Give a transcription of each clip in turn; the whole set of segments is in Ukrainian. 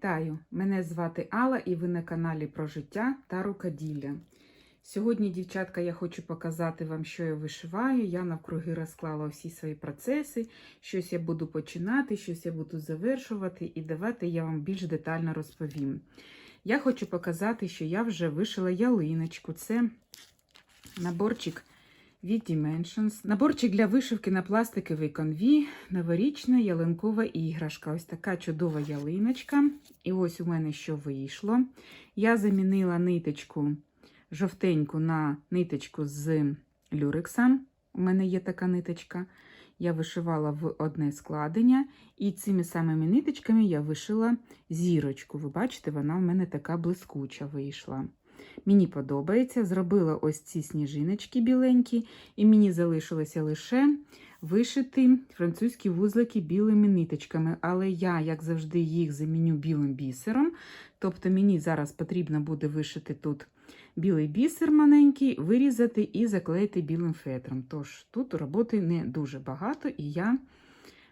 Вітаю! Мене звати Алла і ви на каналі про життя та рукоділля. Сьогодні, дівчатка, я хочу показати вам, що я вишиваю. Я навкруги розклала всі свої процеси. Щось я буду починати, щось я буду завершувати, і давайте я вам більш детально розповім. Я хочу показати, що я вже вишила ялиночку. Це наборчик від Dimensions. Наборчик для вишивки на пластиковій конві, новорічна ялинкова іграшка. Ось така чудова ялиночка. І ось у мене що вийшло. Я замінила ниточку жовтеньку на ниточку з люрекса. У мене є така ниточка. Я вишивала в одне складення, і цими самими ниточками я вишила зірочку. Ви бачите, вона в мене така блискуча вийшла. Мені подобається, зробила ось ці сніжиночки біленькі, і мені залишилося лише вишити французькі вузлики білими ниточками. Але я, як завжди, їх заміню білим бісером. Тобто мені зараз потрібно буде вишити тут білий бісер маленький, вирізати і заклеїти білим фетром. Тож тут роботи не дуже багато, і я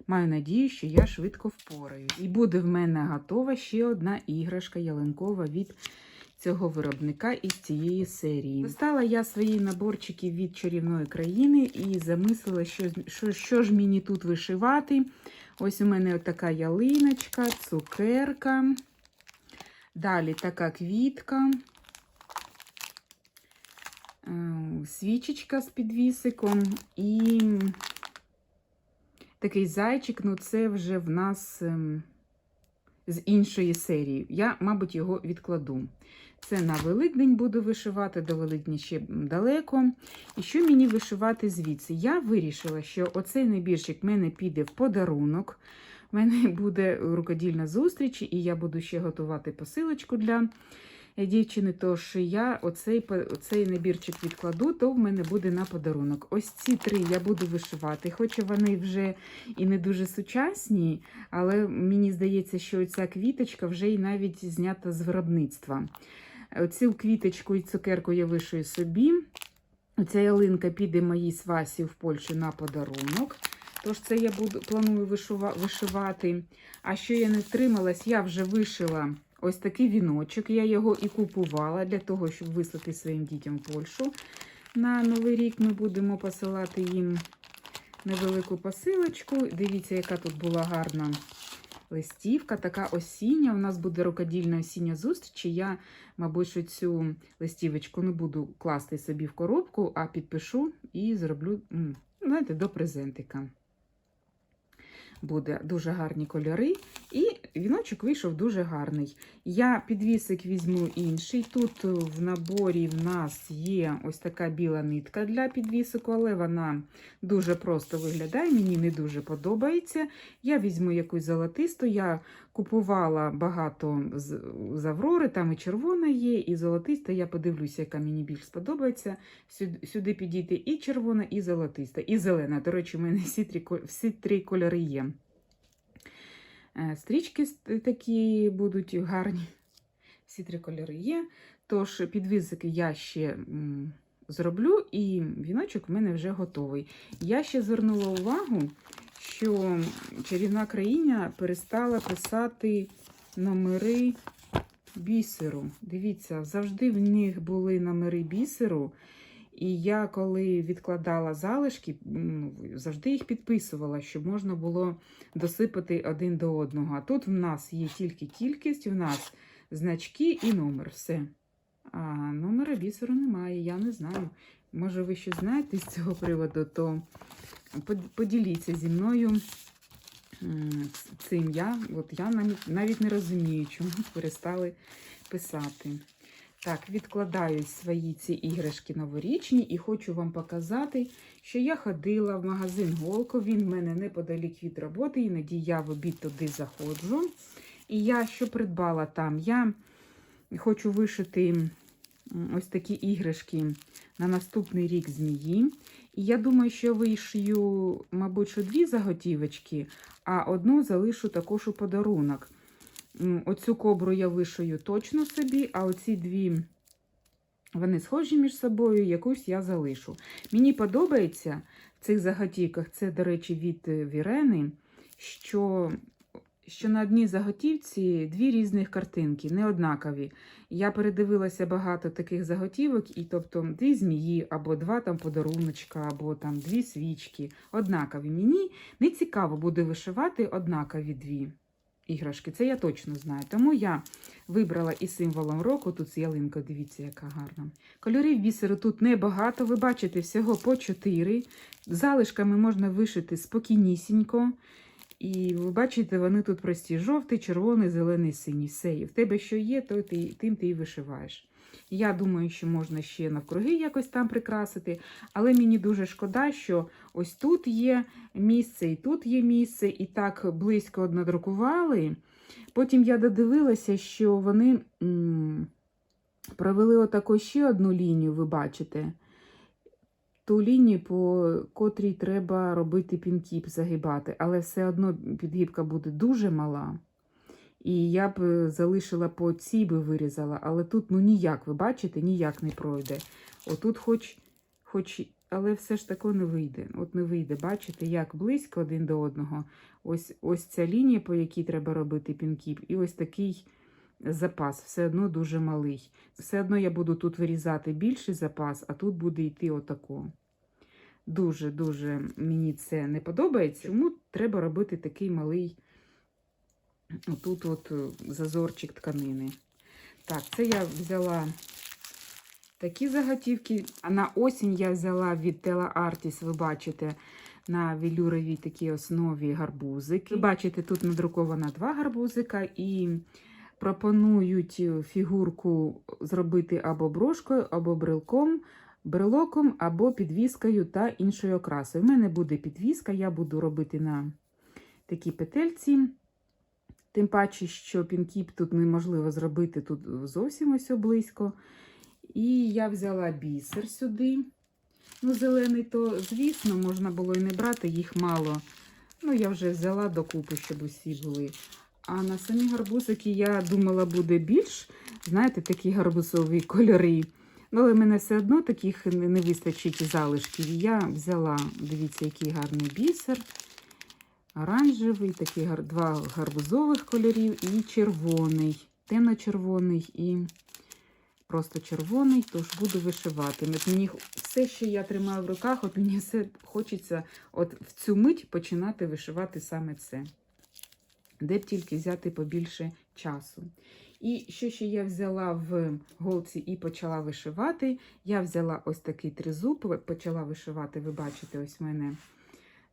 маю надію, що я швидко впораю. І буде в мене готова ще одна іграшка ялинкова від цього виробника із цієї серії. Достала я свої наборчики від чарівної країни і замислила, що, що, що ж мені тут вишивати. Ось у мене така ялиночка, цукерка. Далі така квітка, е, свічечка з підвісиком і такий зайчик, ну це вже в нас ем, з іншої серії. Я, мабуть, його відкладу. Це на Великдень буду вишивати, до Великдня ще далеко. І що мені вишивати звідси? Я вирішила, що оцей набірчик в мене піде в подарунок. У мене буде рукодільна зустріч, і я буду ще готувати посилочку для дівчини. Тож я оцей, оцей набірчик відкладу, то в мене буде на подарунок. Ось ці три я буду вишивати, хоча вони вже і не дуже сучасні, але мені здається, що ця квіточка вже і навіть знята з виробництва. Оцю квіточку і цукерку я вишию собі. Оця ялинка піде моїй свасі в Польщу на подарунок. Тож це я буду планую вишива, вишивати. А що я не втрималась, я вже вишила ось такий віночок. Я його і купувала для того, щоб вислати своїм дітям в Польщу. На Новий рік ми будемо посилати їм невелику посилочку. Дивіться, яка тут була гарна листівка, така осіння. У нас буде рукодільна осіння зустріч. Я, мабуть, що цю листівочку не буду класти собі в коробку, а підпишу і зроблю, знаєте, до презентика. Буде дуже гарні кольори. І віночок вийшов дуже гарний. Я підвісик візьму інший. Тут в наборі в нас є ось така біла нитка для підвісику, але вона дуже просто виглядає, мені не дуже подобається. Я візьму якусь золотисту. Я купувала багато з Аврори, там і червона є, і золотиста. Я подивлюся, яка мені більш сподобається. Сюди, підійти і червона, і золотиста, і зелена. До речі, у мене всі три, всі три кольори є. Стрічки такі будуть гарні. Всі три кольори є. Тож підвісики я ще зроблю, і віночок в мене вже готовий. Я ще звернула увагу, що чарівна країна перестала писати номери бісеру. Дивіться, завжди в них були номери бісеру. І я, коли відкладала залишки, завжди їх підписувала, щоб можна було досипати один до одного. А тут в нас є тільки кількість, в нас значки і номер. Все. А номера бісеру немає, я не знаю. Може, ви щось знаєте з цього приводу, то поділіться зі мною цим. Я от я навіть не розумію, чому перестали писати. Так, відкладаю свої ці іграшки новорічні і хочу вам показати, що я ходила в магазин Голко. Він в мене неподалік від роботи, іноді я в обід туди заходжу. І я що придбала там? Я хочу вишити ось такі іграшки на наступний рік змії. І я думаю, що вишию, мабуть, що дві заготівочки, а одну залишу також у подарунок. Оцю кобру я вишию точно собі, а оці дві, вони схожі між собою, якусь я залишу. Мені подобається в цих заготівках, це, до речі, від Вірени, що що на одній заготівці дві різних картинки, не однакові. Я передивилася багато таких заготівок, і тобто дві змії, або два там подаруночка, або там дві свічки. Однакові. Мені не цікаво буде вишивати однакові дві іграшки. Це я точно знаю. Тому я вибрала і символом року. Тут ялинка, дивіться, яка гарна. Кольорів бісеру тут небагато. Ви бачите всього по 4. Залишками можна вишити спокійнісінько. І ви бачите, вони тут прості: жовтий, червоний, зелений, синій. Все. І в тебе що є, то ти, тим ти і вишиваєш. Я думаю, що можна ще навкруги якось там прикрасити, але мені дуже шкода, що ось тут є місце, і тут є місце, і так близько надрукували. Потім я додивилася, що вони м, провели отаку ще одну лінію, ви бачите. Ту лінію, по котрій треба робити пінкіп, загибати, але все одно підгибка буде дуже мала. І я б е, залишила по цій би вирізала, але тут ну ніяк, ви бачите, ніяк не пройде. Отут хоч, хоч, але все ж таки не вийде. От не вийде, бачите, як близько один до одного. Ось, ось ця лінія, по якій треба робити пінкіп, і ось такий запас, все одно дуже малий. Все одно я буду тут вирізати більший запас, а тут буде йти отако. Дуже-дуже мені це не подобається. Тому треба робити такий малий Отут от е, зазорчик тканини. Так, це я взяла такі заготівки, а на осінь я взяла від Tela Artis, ви бачите, на велюровій такій основі гарбузики. Ви бачите, тут надруковано два гарбузика і пропонують фігурку зробити або брошкою, або брелком, брелоком, або підвіскою та іншою окрасою. У мене буде підвіска, я буду робити на такій петельці. Тим паче, що пінкіп тут неможливо зробити тут зовсім ось близько. І я взяла бісер сюди. Ну, зелений, то, звісно, можна було і не брати, їх мало. Ну, я вже взяла докупи, щоб усі були. А на самі гарбузики я думала, буде більш, знаєте, такі гарбузові кольори. Ну, але мене все одно таких не вистачить залишків. Я взяла, дивіться, який гарний бісер оранжевий, такі два гарбузових кольорів і червоний, темно-червоний і просто червоний, тож буду вишивати. От мені все, що я тримаю в руках, от мені все хочеться от в цю мить починати вишивати саме це. Де б тільки взяти побільше часу. І що ще я взяла в голці і почала вишивати, я взяла ось такий тризуб, почала вишивати, ви бачите, ось в мене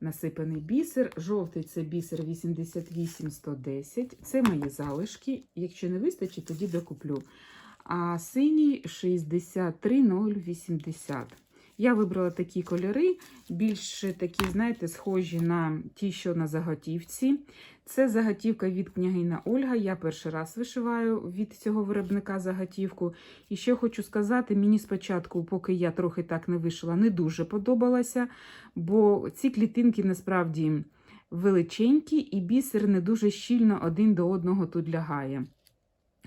насипаний бісер. Жовтий це бісер 88110. Це мої залишки. Якщо не вистачить, тоді докуплю. А синій 63080. Я вибрала такі кольори, більш такі, знаєте, схожі на ті, що на заготівці. Це заготівка від княгиня Ольга. Я перший раз вишиваю від цього виробника заготівку. І ще хочу сказати, мені спочатку, поки я трохи так не вишила, не дуже подобалося, бо ці клітинки насправді величенькі, і бісер не дуже щільно один до одного тут лягає.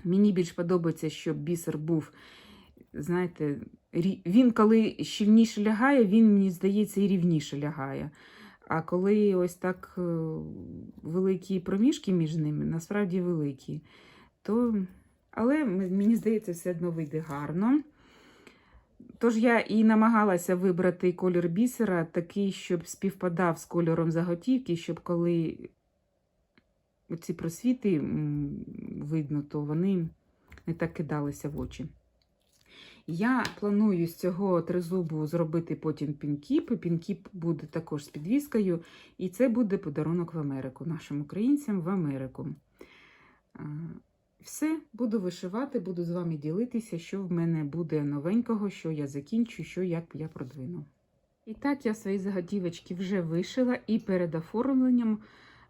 Мені більш подобається, щоб бісер був, знаєте, він коли щільніше лягає, він, мені здається, і рівніше лягає. А коли ось так е, великі проміжки між ними, насправді великі, то. Але мені здається, все одно вийде гарно. Тож я і намагалася вибрати колір бісера такий, щоб співпадав з кольором заготівки, щоб коли ці просвіти видно, то вони не так кидалися в очі. Я планую з цього тризубу зробити потім пінкіп. Пінкіп буде також з підвіскою, і це буде подарунок в Америку, нашим українцям в Америку. Все, буду вишивати, буду з вами ділитися, що в мене буде новенького, що я закінчу, що як я продвину. І так, я свої заготівочки вже вишила, і перед оформленням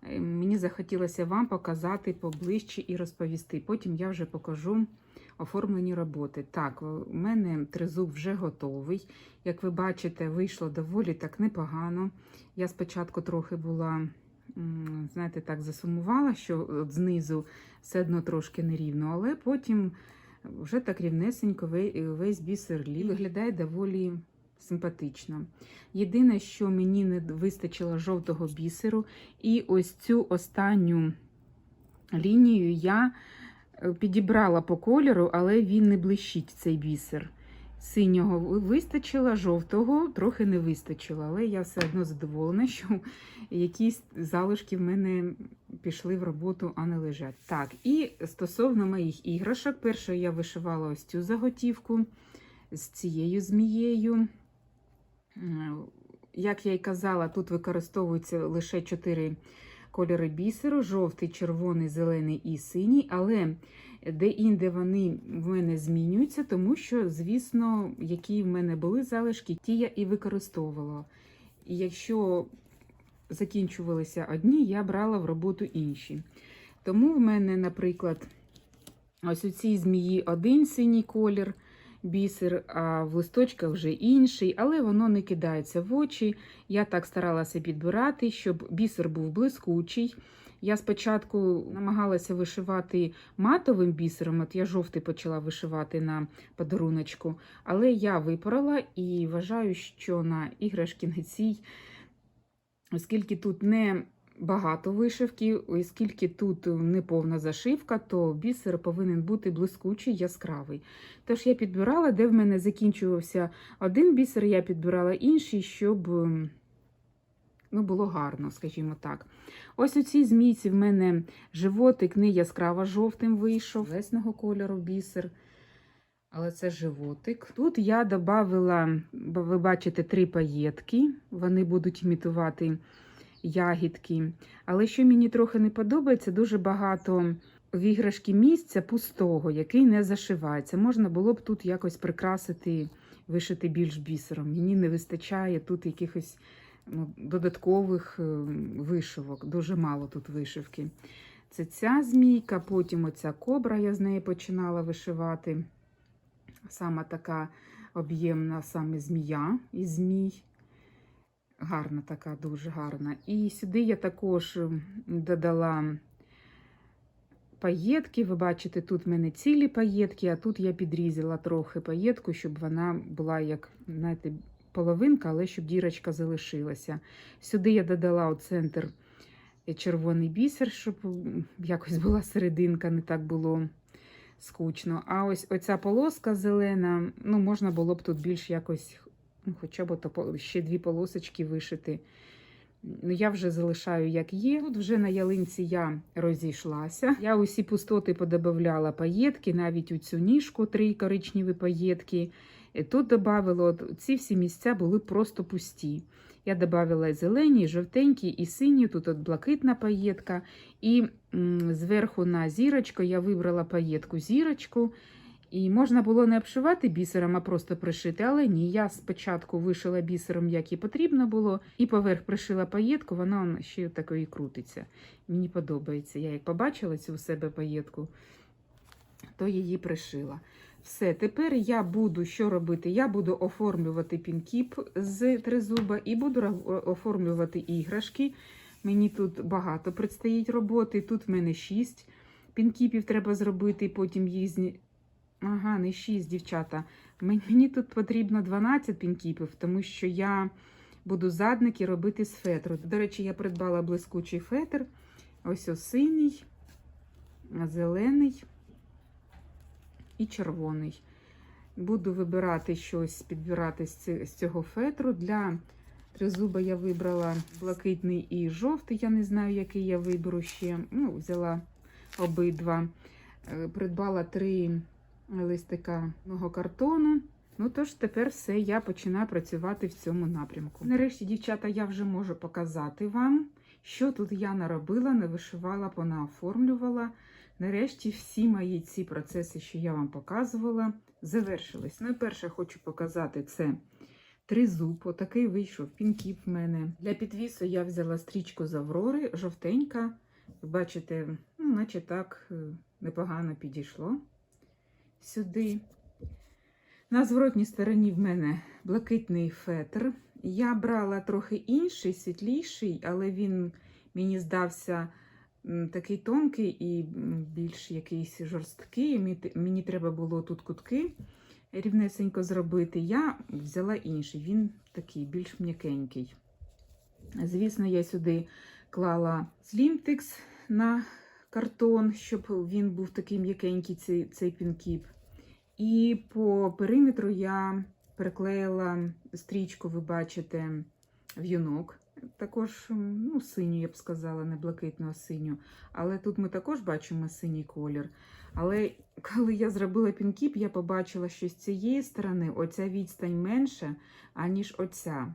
е, мені захотілося вам показати поближче і розповісти. Потім я вже покажу оформлені роботи. Так, у мене тризуб вже готовий. Як ви бачите, вийшло доволі так непогано. Я спочатку трохи була, знаєте, так засумувала, що от знизу все одно трошки нерівно, але потім вже так рівнесенько весь бісер ліг. виглядає доволі симпатично. Єдине, що мені не вистачило жовтого бісеру, і ось цю останню лінію я е, підібрала по кольору, але він не блищить цей бісер. Синього вистачило, жовтого трохи не вистачило, але я все одно задоволена, що якісь залишки в мене пішли в роботу, а не лежать. Так, і стосовно моїх іграшок, перше я вишивала ось цю заготівку з цією змією. Е, Як я й казала, тут використовуються лише чотири кольори бісеру: жовтий, червоний, зелений і синій. Але де-інде вони в мене змінюються, тому що, звісно, які в мене були залишки, ті я і використовувала. І якщо закінчувалися одні, я брала в роботу інші. Тому в мене, наприклад, ось у цій змії один синій колір бісер, а в листочках вже інший, але воно не кидається в очі. Я так старалася підбирати, щоб бісер був блискучий. Я спочатку намагалася вишивати матовим бісером, от я жовтий почала вишивати на подаруночку, але я випорола і вважаю, що на іграшки на оскільки тут не багато вишивки, оскільки тут не повна зашивка, то бісер повинен бути блискучий, яскравий. Тож я підбирала, де в мене закінчувався один бісер, я підбирала інший, щоб ну, було гарно, скажімо так. Ось у цій змійці в мене животик не яскраво жовтим вийшов, весного кольору бісер. Але це животик. Тут я додала, ви бачите, три паєтки. Вони будуть імітувати ягідки. Але що мені трохи не подобається, дуже багато в іграшки місця пустого, який не зашивається. Можна було б тут якось прикрасити, вишити більш бісером. Мені не вистачає тут якихось ну, додаткових е, вишивок. Дуже мало тут вишивки. Це ця змійка, потім оця кобра, я з неї починала вишивати. Сама така об'ємна саме змія із змій. Гарна така, дуже гарна. І сюди я також додала паєтки. Ви бачите, тут в мене цілі паєтки, а тут я підрізала трохи паєтку, щоб вона була як, знаєте, половинка, але щоб дірочка залишилася. Сюди я додала у центр червоний бісер, щоб якось була серединка, не так було скучно. А ось оця полоска зелена, ну, можна було б тут більш якось, ну, хоча б то ще дві полосочки вишити. Ну, я вже залишаю, як є. Тут вже на ялинці я розійшлася. Я усі пустоти подобавляла паєтки, навіть у цю ніжку три коричневі паєтки. Тут додавала, от ці всі місця були просто пусті. Я додавала і зелені, жовтенькі, і сині, тут от блакитна паєтка. І м, зверху на зірочку я вибрала паєтку зірочку. І можна було не обшивати бісером, а просто пришити, але ні. Я спочатку вишила бісером, як і потрібно було, і поверх пришила паєтку, вона ще такої крутиться. Мені подобається. Я як побачила цю у себе паєтку, то її пришила. Все, тепер я буду що робити? Я буду оформлювати пінкіп з тризуба і буду оформлювати іграшки. Мені тут багато предстоїть роботи. Тут в мене 6 пінкіпів треба зробити, потім їх. Ага, не 6, дівчата. Мені тут потрібно 12 пінкіпів, тому що я буду задники робити з фетру. До речі, я придбала блискучий фетр. Ось ось синій, зелений і червоний. Буду вибирати щось, підбирати з цього фетру. Для тризуба я вибрала блакитний і жовтий. Я не знаю, який я виберу ще. Ну, взяла обидва. Е, Придбала три листика мого картону. Ну тож тепер все, я починаю працювати в цьому напрямку. Нарешті, дівчата, я вже можу показати вам, що тут я наробила, не вишивала, понааоформлювала. Нарешті всі мої ці процеси, що я вам показувала, завершились. Найперше хочу показати це тризуб. Отакий вийшов пінкіп в мене. Для підвісу я взяла стрічку з Аврори, жовтенька. Бачите, ну, наче так е, непогано підійшло сюди. На зворотній стороні в мене блакитний фетр. Я брала трохи інший, світліший, але він мені здався такий тонкий і більш якийсь жорсткий. Мені, треба було тут кутки рівнесенько зробити. Я взяла інший, він такий більш м'якенький. Звісно, я сюди клала слімтекс на картон, щоб він був такий м'якенький, цей, цей пінкіп. І по периметру я приклеїла стрічку, ви бачите, в'юнок. Також ну, синю, я б сказала, не блакитну, а синю. Але тут ми також бачимо синій колір. Але коли я зробила пінкіп, я побачила, що з цієї сторони оця відстань менша, аніж оця.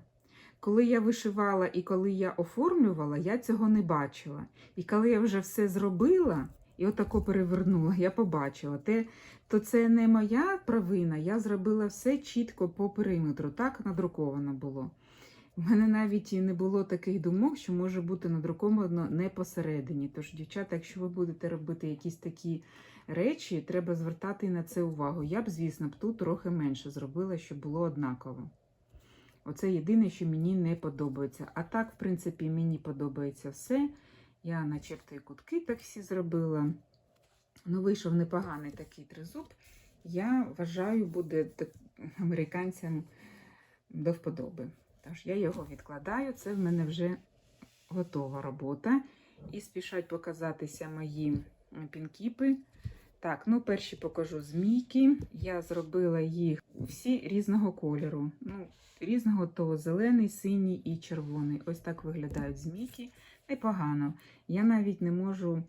Коли я вишивала і коли я оформлювала, я цього не бачила. І коли я вже все зробила і отако перевернула, я побачила. Те, то це не моя провина, я зробила все чітко по периметру, так надруковано було. У мене навіть і не було таких думок, що може бути надруковано не посередині. Тож, дівчата, якщо ви будете робити якісь такі речі, треба звертати на це увагу. Я б, звісно, б тут трохи менше зробила, щоб було однаково. Оце єдине, що мені не подобається. А так, в принципі, мені подобається все. Я начебто і кутки так всі зробила. Ну, вийшов непоганий такий тризуб. Я вважаю, буде американцям до вподоби. Тож я його відкладаю. Це в мене вже готова робота. І спішать показатися мої пінкіпи. Так, ну перші покажу змійки. Я зробила їх всі різного кольору. Ну, різного то зелений, синій і червоний. Ось так виглядають змійки. Непогано. Я навіть не можу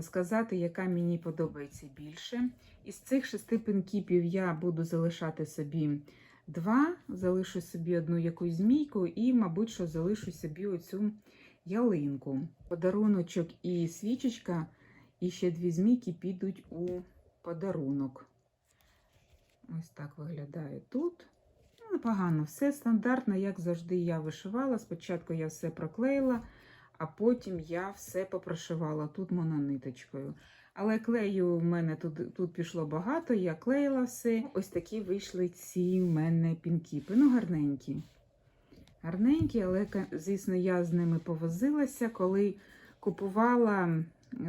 сказати, яка мені подобається більше. Із цих шести пінкіпів я буду залишати собі два, залишу собі одну якусь змійку і, мабуть, що залишу собі оцю ялинку. Подаруночок і свічечка, і ще дві змійки підуть у подарунок. Ось так виглядає тут. Ну, непогано, все стандартно, як завжди, я вишивала. Спочатку я все проклеїла, а потім я все попрошивала тут монониточкою. Але клею в мене тут, тут пішло багато, я клеїла все. Ось такі вийшли ці в мене пінкіпи. Ну, гарненькі. Гарненькі, але, звісно, я з ними повозилася. Коли купувала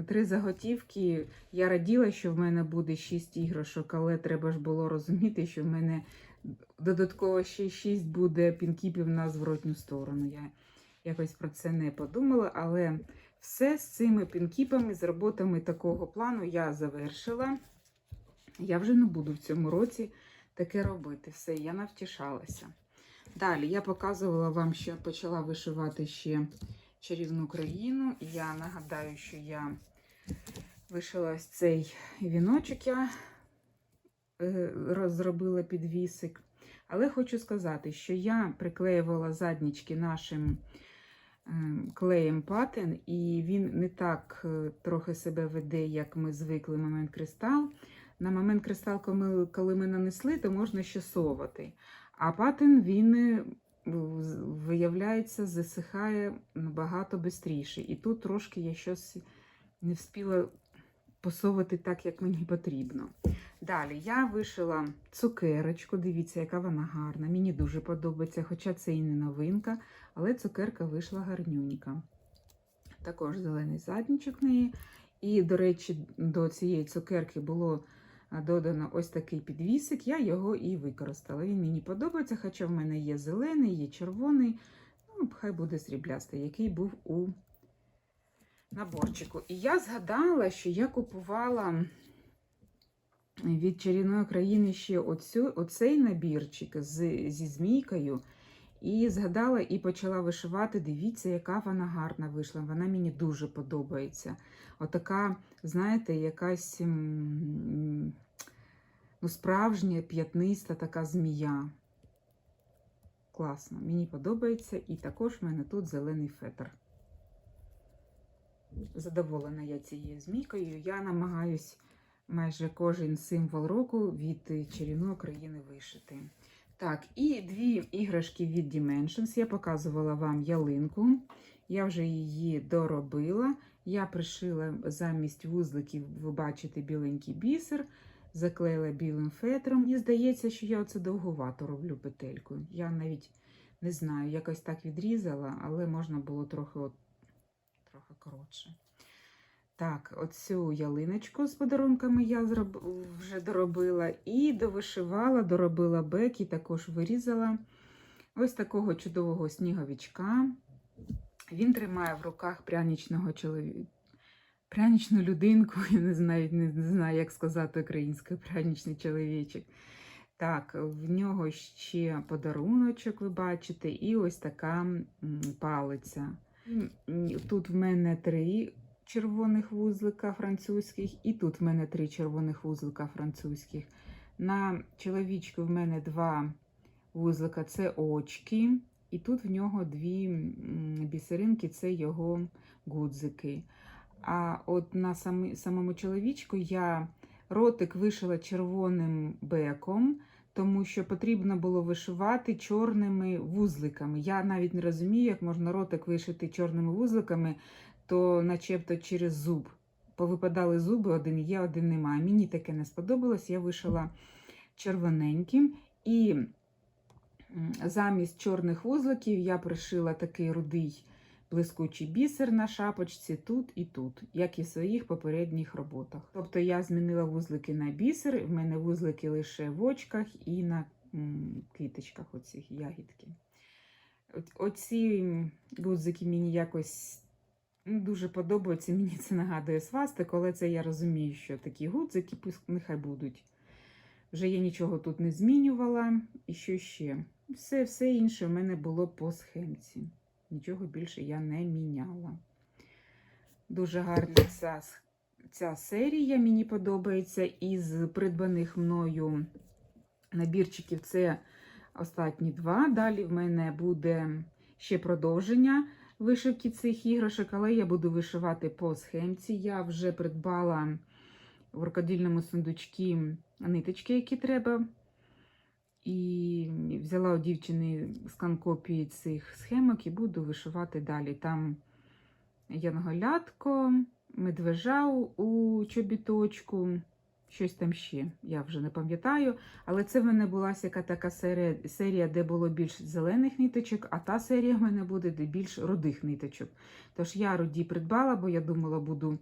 три заготівки, я раділа, що в мене буде шість іграшок, але треба ж було розуміти, що в мене додатково ще шість буде пінкіпів на зворотню сторону. Я якось про це не подумала, але все з цими пінкіпами, з роботами такого плану я завершила. Я вже не буду в цьому році таке робити. Все, я навтішалася. Далі я показувала вам, що почала вишивати ще чарівну країну. І я нагадаю, що я вишила ось цей віночок, я е, розробила підвісик. Але хочу сказати, що я приклеювала заднічки нашим ем, клеєм патен, і він не так е, трохи себе веде, як ми звикли момент кристал. На момент кристал, коли ми, нанесли, то можна ще совати. А патен він е, виявляється, засихає набагато швидше. І тут трошки я щось не встигла посовати так, як мені потрібно. Далі я вишила цукерочку. Дивіться, яка вона гарна. Мені дуже подобається, хоча це і не новинка, але цукерка вийшла гарнюнька. Також зелений задничок в неї. І, до речі, до цієї цукерки було додано ось такий підвісик. Я його і використала. Він мені подобається, хоча в мене є зелений, є червоний. Ну, хай буде сріблястий, який був у наборчику. І я згадала, що я купувала від чарівної країни ще оцю, оцей набірчик з, зі змійкою. І згадала і почала вишивати. Дивіться, яка вона гарна вийшла. Вона мені дуже подобається. Отака, знаєте, якась ну, справжня п'ятниста така змія. Класно, мені подобається. І також в мене тут зелений фетр. Задоволена я цією змійкою. Я намагаюсь майже кожен символ року від чарівної країни вишити. Так, і дві іграшки від Dimensions. Я показувала вам ялинку. Я вже її доробила. Я пришила замість вузликів, ви бачите, біленький бісер, заклеїла білим фетром. І здається, що я оце довгувато роблю петельку. Я навіть не знаю, якось так відрізала, але можна було трохи, от, трохи коротше. Так, оцю ялиночку з подарунками я зроб... вже доробила і довишивала, доробила бек і також вирізала ось такого чудового сніговичка. Він тримає в руках пряничного чоловіка. Пряничну людинку, я не знаю, не, знаю, як сказати українською пряничний чоловічок. Так, в нього ще подаруночок, ви бачите, і ось така палиця. Тут в мене три червоних вузлика французьких, і тут в мене три червоних вузлика французьких. На чоловічку в мене два вузлика це очки, і тут в нього дві бісеринки це його гудзики. А от на самому чоловічку я ротик вишила червоним беком, тому що потрібно було вишивати чорними вузликами. Я навіть не розумію, як можна ротик вишити чорними вузликами, то начебто через зуб. Повипадали зуби, один є, один немає. Мені таке не сподобалось. Я вишила червоненьким. І замість чорних вузликів я пришила такий рудий блискучий бісер на шапочці тут і тут, як і в своїх попередніх роботах. Тобто я змінила вузлики на бісер, в мене вузлики лише в очках і на квіточках оцих ягідки. Оці гудзики мені якось ну, дуже подобаються. Мені це нагадує свастик, але це я розумію, що такі гудзики нехай будуть. Вже я нічого тут не змінювала. І що ще? Все, все інше в мене було по схемці. Нічого більше я не міняла. Дуже гарна ця, ця серія мені подобається. Із придбаних мною набірчиків це останні два. Далі в мене буде ще продовження вишивки цих іграшок, але я буду вишивати по схемці. Я вже придбала в рукодільному сундучці ниточки, які треба. І взяла у дівчини скан копії цих схемок і буду вишивати далі. Там янголятко, медвежа у- чобіточку, щось там ще, я вже не пам'ятаю. Але це в мене була яка така серія, серія, де було більш зелених ниточок, а та серія в мене буде де більш рудих ниточок. Тож я руді придбала, бо я думала, буду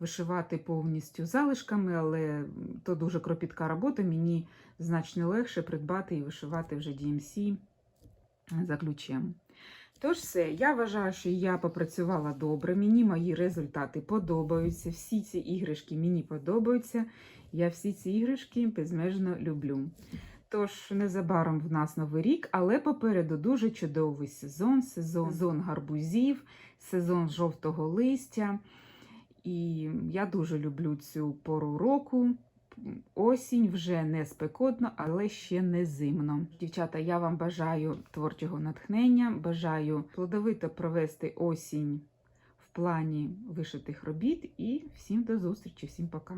вишивати повністю залишками, але то дуже кропітка робота. Мені значно легше придбати і вишивати вже DMC за ключем. Тож все, я вважаю, що я попрацювала добре. Мені мої результати подобаються. Всі ці іграшки мені подобаються. Я всі ці іграшки безмежно люблю. Тож незабаром в нас новий рік, але попереду дуже чудовий сезон, сезон, сезон гарбузів, сезон жовтого листя. І я дуже люблю цю пору року. Осінь вже не спекотно, але ще не зимно. Дівчата, я вам бажаю творчого натхнення, бажаю плодовито провести осінь в плані вишитих робіт. І всім до зустрічі, всім пока.